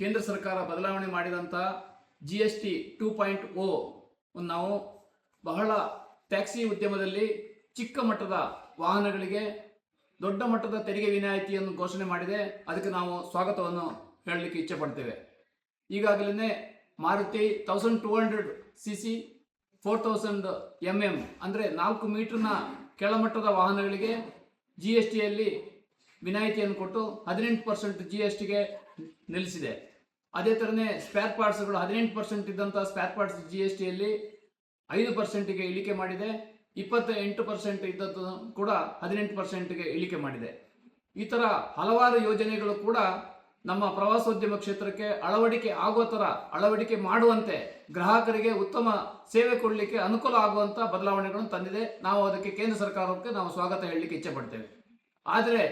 ಕೇಂದ್ರ ಸರ್ಕಾರ ಬದಲಾವಣೆ ಮಾಡಿದಂಥ G S T two point O ನಾವು ಬಹಳ ಟ್ಯಾಕ್ಸಿ ಉದ್ಯಮದಲ್ಲಿ ಚಿಕ್ಕ ಮಟ್ಟದ ವಾಹನಗಳಿಗೆ ದೊಡ್ಡ ಮಟ್ಟದ ತೆರಿಗೆ ವಿನಾಯಿತಿಯನ್ನು ಘೋಷಣೆ ಮಾಡಿದೆ. ಅದಕ್ಕೆ ನಾವು ಸ್ವಾಗತವನ್ನು ಹೇಳಲಿಕ್ಕೆ ಇಚ್ಛೆ ಪಡ್ತೇವೆ. ಈಗಾಗಲೇ Maruti thousand two hundred C C four thousand M M ಅಂದರೆ ನಾಲ್ಕು ಮೀಟರ್ನ ಕೆಳಮಟ್ಟದ ವಾಹನಗಳಿಗೆ ಜಿ ಎಸ್ ಟಿಯಲ್ಲಿ ವಿನಾಯಿತಿಯನ್ನು ಕೊಟ್ಟು ಹದಿನೆಂಟು ಪರ್ಸೆಂಟ್ ಜಿ ಎಸ್ ಟಿಗೆ ನಿಲ್ಲಿಸಿದೆ. ಅದೇ ಥರನೇ ಸ್ಪೇರ್ ಪಾರ್ಟ್ಸ್ಗಳು ಹದಿನೆಂಟು ಪರ್ಸೆಂಟ್ ಇದ್ದಂಥ ಸ್ಪೇರ್ ಪಾರ್ಟ್ಸ್ ಜಿ ಎಸ್ ಟಿಯಲ್ಲಿ ಐದು ಪರ್ಸೆಂಟಿಗೆ ಇಳಿಕೆ ಮಾಡಿದೆ. ಇಪ್ಪತ್ತ ಎಂಟು ಪರ್ಸೆಂಟ್ ಇದ್ದದ್ದು ಕೂಡ ಹದಿನೆಂಟು ಪರ್ಸೆಂಟ್ಗೆ ಇಳಿಕೆ ಮಾಡಿದೆ. ಈ ಥರ ಹಲವಾರು ಯೋಜನೆಗಳು ಕೂಡ ನಮ್ಮ ಪ್ರವಾಸೋದ್ಯಮ ಕ್ಷೇತ್ರಕ್ಕೆ ಅಳವಡಿಕೆ ಆಗುವ ಥರ ಅಳವಡಿಕೆ ಮಾಡುವಂತೆ ಗ್ರಾಹಕರಿಗೆ ಉತ್ತಮ ಸೇವೆ ಕೊಡಲಿಕ್ಕೆ ಅನುಕೂಲ ಆಗುವಂಥ ಬದಲಾವಣೆಗಳನ್ನು ತಂದಿದೆ. ನಾವು ಅದಕ್ಕೆ ಕೇಂದ್ರ ಸರ್ಕಾರಕ್ಕೆ ನಾವು ಸ್ವಾಗತ ಹೇಳಲಿಕ್ಕೆ ಇಚ್ಛೆ ಪಡ್ತೇವೆ. ಆದರೆ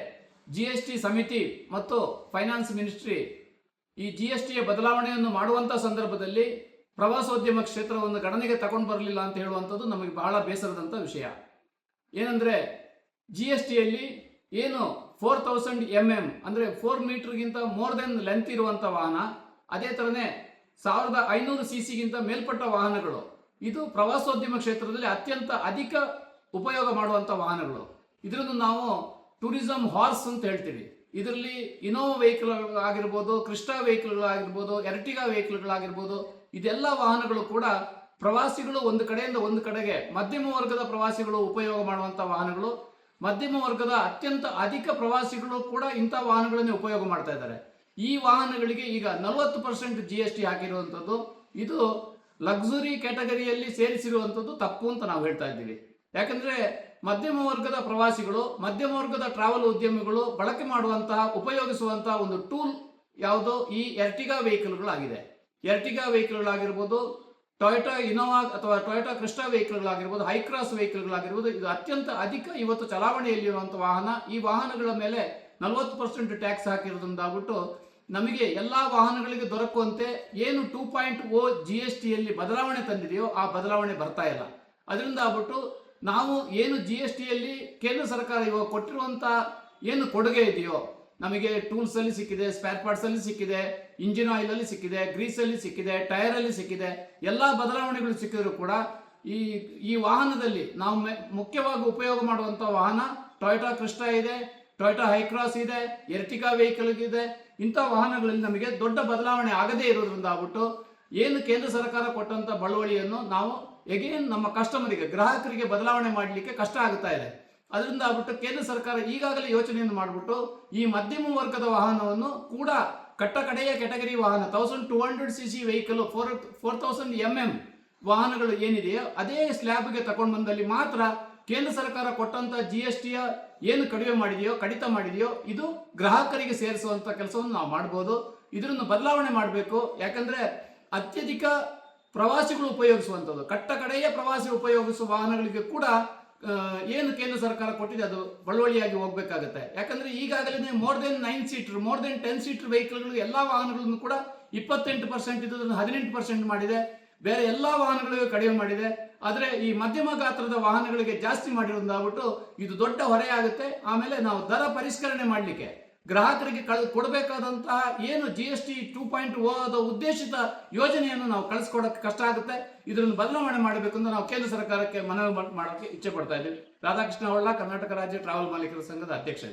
ಜಿ ಎಸ್ ಟಿ ಸಮಿತಿ ಮತ್ತು ಫೈನಾನ್ಸ್ ಮಿನಿಸ್ಟ್ರಿ ಈ ಜಿ ಎಸ್ ಟಿಯ ಬದಲಾವಣೆಯನ್ನು ಮಾಡುವಂಥ ಸಂದರ್ಭದಲ್ಲಿ ಪ್ರವಾಸೋದ್ಯಮ ಕ್ಷೇತ್ರವನ್ನು ಗಣನೆಗೆ ತಗೊಂಡು ಬರಲಿಲ್ಲ ಅಂತ ಹೇಳುವಂಥದ್ದು ನಮಗೆ ಬಹಳ ಬೇಸರದಂಥ ವಿಷಯ. ಏನಂದರೆ ಜಿ ಎಸ್ ಟಿಯಲ್ಲಿ ಏನು ಫೋರ್ ತೌಸಂಡ್ ಎಂ ಎಂ ಅಂದರೆ ಫೋರ್ ಮೀಟರ್ಗಿಂತ ಮೋರ್ ದೆನ್ ಲೆಂತ್ ಇರುವಂಥ ವಾಹನ, ಅದೇ ಥರನೇ ಸಾವಿರದ ಐನೂರು ಸಿ ಸಿಗಿಂತ ಮೇಲ್ಪಟ್ಟ ವಾಹನಗಳು. ಇದು ಪ್ರವಾಸೋದ್ಯಮ ಕ್ಷೇತ್ರದಲ್ಲಿ ಅತ್ಯಂತ ಅಧಿಕ ಉಪಯೋಗ ಮಾಡುವಂಥ ವಾಹನಗಳು. ಇದರನ್ನು ನಾವು ಟೂರಿಸಂ ಹಾರ್ಸ್ ಅಂತ ಹೇಳ್ತೀವಿ. ಇದರಲ್ಲಿ ಇನೋವಾ ವೆಹಿಕಲ್ಗಳಾಗಿರ್ಬೋದು ಕ್ರಿಸ್ಟಾ ವೆಹಿಕಲ್ಗಳಾಗಿರ್ಬೋದು, ಎರ್ಟಿಗಾ ವೆಹಿಕಲ್ಗಳಾಗಿರ್ಬೋದು, ಇದೆಲ್ಲ ವಾಹನಗಳು ಕೂಡ ಪ್ರವಾಸಿಗಳು ಒಂದು ಕಡೆಯಿಂದ ಒಂದು ಕಡೆಗೆ ಮಧ್ಯಮ ವರ್ಗದ ಪ್ರವಾಸಿಗಳು ಉಪಯೋಗ ಮಾಡುವಂಥ ವಾಹನಗಳು. ಮಧ್ಯಮ ವರ್ಗದ ಅತ್ಯಂತ ಅಧಿಕ ಪ್ರವಾಸಿಗಳು ಕೂಡ ಇಂಥ ವಾಹನಗಳನ್ನೇ ಉಪಯೋಗ ಮಾಡ್ತಾ ಇದ್ದಾರೆ. ಈ ವಾಹನಗಳಿಗೆ ಈಗ ನಲವತ್ತು ಪರ್ಸೆಂಟ್ ಜಿ ಎಸ್ ಟಿ ಹಾಕಿರುವಂಥದ್ದು. ಇದು ಲಕ್ಸುರಿ ಕ್ಯಾಟಗರಿಯಲ್ಲಿ ಸೇರಿಸಿರುವಂಥದ್ದು ತಪ್ಪು ಅಂತ ನಾವು ಹೇಳ್ತಾ ಇದ್ದೀವಿ. ಯಾಕಂದ್ರೆ ಮಧ್ಯಮ ವರ್ಗದ ಪ್ರವಾಸಿಗಳು, ಮಧ್ಯಮ ವರ್ಗದ ಟ್ರಾವೆಲ್ ಉದ್ಯಮಿಗಳು ಬಳಕೆ ಮಾಡುವಂತಹ, ಉಪಯೋಗಿಸುವಂತಹ ಒಂದು ಟೂಲ್ ಯಾವುದು? ಈ ಎರ್ಟಿಗಾ ವೆಹಿಕಲ್ಗಳಾಗಿದೆ ಎರ್ಟಿಗಾ ವೆಹಿಕಲ್ಗಳಾಗಿರ್ಬೋದು ಟೊಯೋಟಾ ಇನೋವಾ ಅಥವಾ ಟೊಯೋಟಾ ಕ್ರಿಸ್ಟಾ ವೆಹಿಕಲ್ಗಳಾಗಿರ್ಬೋದು ಹೈಕ್ರಾಸ್ ವೆಹಿಕಲ್ಗಳಾಗಿರ್ಬೋದು ಇದು ಅತ್ಯಂತ ಅಧಿಕ ಇವತ್ತು ಚಲಾವಣೆಯಲ್ಲಿರುವಂಥ ವಾಹನ. ಈ ವಾಹನಗಳ ಮೇಲೆ ನಲವತ್ತು ಪರ್ಸೆಂಟ್ ಟ್ಯಾಕ್ಸ್ ಹಾಕಿರೋದ್ರಿಂದಾಗ್ಬಿಟ್ಟು ನಮಗೆ ಎಲ್ಲ ವಾಹನಗಳಿಗೆ ದೊರಕುವಂತೆ ಏನು two point O G S ಟಿಯಲ್ಲಿ ಬದಲಾವಣೆ ತಂದಿದೆಯೋ ಆ ಬದಲಾವಣೆ ಬರ್ತಾ ಇಲ್ಲ. ಅದರಿಂದ ಆಗ್ಬಿಟ್ಟು ನಾವು ಏನು ಜಿ ಎಸ್ ಟಿಯಲ್ಲಿ ಕೇಂದ್ರ ಸರ್ಕಾರ ಇವಾಗ ಕೊಟ್ಟಿರುವಂಥ ಏನು ಕೊಡುಗೆ ಇದೆಯೋ, ನಮಗೆ ಟೂಲ್ಸ್ ಅಲ್ಲಿ ಸಿಕ್ಕಿದೆ ಸ್ಪೇರ್ ಪಾರ್ಟ್ಸ್ ಅಲ್ಲಿ ಸಿಕ್ಕಿದೆ ಇಂಜಿನ್ ಆಯಿಲ್ ಅಲ್ಲಿ ಸಿಕ್ಕಿದೆ ಗ್ರೀಸ್ ಅಲ್ಲಿ ಸಿಕ್ಕಿದೆ ಟೈರ್ ಅಲ್ಲಿ ಸಿಕ್ಕಿದೆ, ಎಲ್ಲ ಬದಲಾವಣೆಗಳು ಸಿಕ್ಕಿದ್ರು ಕೂಡ ಈ ಈ ವಾಹನದಲ್ಲಿ ನಾವು ಮುಖ್ಯವಾಗಿ ಉಪಯೋಗ ಮಾಡುವಂಥ ವಾಹನ ಟೊಯೋಟಾ ಕ್ರಿಸ್ಟಾ ಇದೆ ಟೊಯೋಟಾ ಹೈಕ್ರಾಸ್ ಇದೆ ಎರ್ಟಿಕಾ ವೆಹಿಕಲ್ ಇದೆ, ಇಂಥ ವಾಹನಗಳಲ್ಲಿ ನಮಗೆ ದೊಡ್ಡ ಬದಲಾವಣೆ ಆಗದೇ ಇರೋದ್ರಿಂದ ಆಗ್ಬಿಟ್ಟು ಏನು ಕೇಂದ್ರ ಸರ್ಕಾರ ಕೊಟ್ಟಂತ ಬಳುವಳಿಯನ್ನು ನಾವು ಎಗೇನ್ ನಮ್ಮ ಕಸ್ಟಮರಿಗೆ, ಗ್ರಾಹಕರಿಗೆ ಬದಲಾವಣೆ ಮಾಡಲಿಕ್ಕೆ ಕಷ್ಟ ಆಗ್ತಾ ಇದೆ. ಅದರಿಂದ ಆಗ್ಬಿಟ್ಟು ಕೇಂದ್ರ ಸರ್ಕಾರ ಈಗಾಗಲೇ ಯೋಚನೆಯನ್ನು ಮಾಡಿಬಿಟ್ಟು ಈ ಮಧ್ಯಮ ವರ್ಗದ ವಾಹನವನ್ನು ಕೂಡ ಕಟ್ಟ ಕಡೆಯ ಕೆಟಗರಿ ವಾಹನ thousand two hundred C C vehicle four four thousand M M ವಾಹನಗಳು ಏನಿದೆಯೋ ಅದೇ ಸ್ಲ್ಯಾಬ್ಗೆ ತಗೊಂಡು ಬಂದಲ್ಲಿ ಮಾತ್ರ ಕೇಂದ್ರ ಸರ್ಕಾರ ಕೊಟ್ಟಂತ ಜಿ ಎಸ್ ಟಿಯ ಏನು ಕಡಿಮೆ ಮಾಡಿದೆಯೋ, ಕಡಿತ ಮಾಡಿದೆಯೋ, ಇದು ಗ್ರಾಹಕರಿಗೆ ಸೇರಿಸುವಂತ ಕೆಲಸವನ್ನು ನಾವು ಮಾಡ್ಬೋದು. ಇದನ್ನು ಬದಲಾವಣೆ ಮಾಡಬೇಕು. ಯಾಕಂದ್ರೆ ಅತ್ಯಧಿಕ ಪ್ರವಾಸಿಗಳು ಉಪಯೋಗಿಸುವಂಥದ್ದು. ಕಟ್ಟ ಕಡೆಯ ಪ್ರವಾಸಿ ಉಪಯೋಗಿಸುವ ವಾಹನಗಳಿಗೆ ಕೂಡ ಏನು ಕೇಂದ್ರ ಸರ್ಕಾರ ಕೊಟ್ಟಿದೆ ಅದು ಬಳುವಳಿಯಾಗಿ ಹೋಗ್ಬೇಕಾಗತ್ತೆ. ಯಾಕಂದ್ರೆ ಈಗಾಗಲೇ more than nine seater more than ten seater ವೆಹಿಕಲ್ಗಳು ಎಲ್ಲ ವಾಹನಗಳನ್ನು ಕೂಡ ಇಪ್ಪತ್ತೆಂಟು ಪರ್ಸೆಂಟ್ ಇದ್ದದನ್ನು ಹದಿನೆಂಟು ಪರ್ಸೆಂಟ್ ಮಾಡಿದೆ. ಬೇರೆ ಎಲ್ಲ ವಾಹನಗಳಿಗೂ ಕಡಿಮೆ ಮಾಡಿದೆ. ಆದರೆ ಈ ಮಧ್ಯಮ ಗಾತ್ರದ ವಾಹನಗಳಿಗೆ ಜಾಸ್ತಿ ಮಾಡಿರೋದಾಗ್ಬಿಟ್ಟು ಇದು ದೊಡ್ಡ ಹೊರೆಯಾಗುತ್ತೆ. ಆಮೇಲೆ ನಾವು ದರ ಪರಿಷ್ಕರಣೆ ಮಾಡಲಿಕ್ಕೆ ಗ್ರಾಹಕರಿಗೆ ಕಳ್, ಕೊಡಬೇಕಾದಂತಹ ಏನು G S T two point ಓದ ಉದ್ದೇಶಿತ ಯೋಜನೆಯನ್ನು ನಾವು ಕಳಿಸ್ಕೊಡಕ್ಕೆ ಕಷ್ಟ ಆಗುತ್ತೆ. ಇದನ್ನು ಬದಲಾವಣೆ ಮಾಡಬೇಕು ಅಂತ ನಾವು ಕೇಂದ್ರ ಸರ್ಕಾರಕ್ಕೆ ಮನವಿ ಮಾಡೋಕ್ಕೆ ಇಚ್ಛೆ ಪಡ್ತಾ ಇದ್ದೀವಿ. ರಾಧಾಕೃಷ್ಣ ಅವಳ್ಳ ಕರ್ನಾಟಕ ರಾಜ್ಯ ಟ್ರಾವೆಲ್ ಮಾಲೀಕರ ಸಂಘದ ಅಧ್ಯಕ್ಷ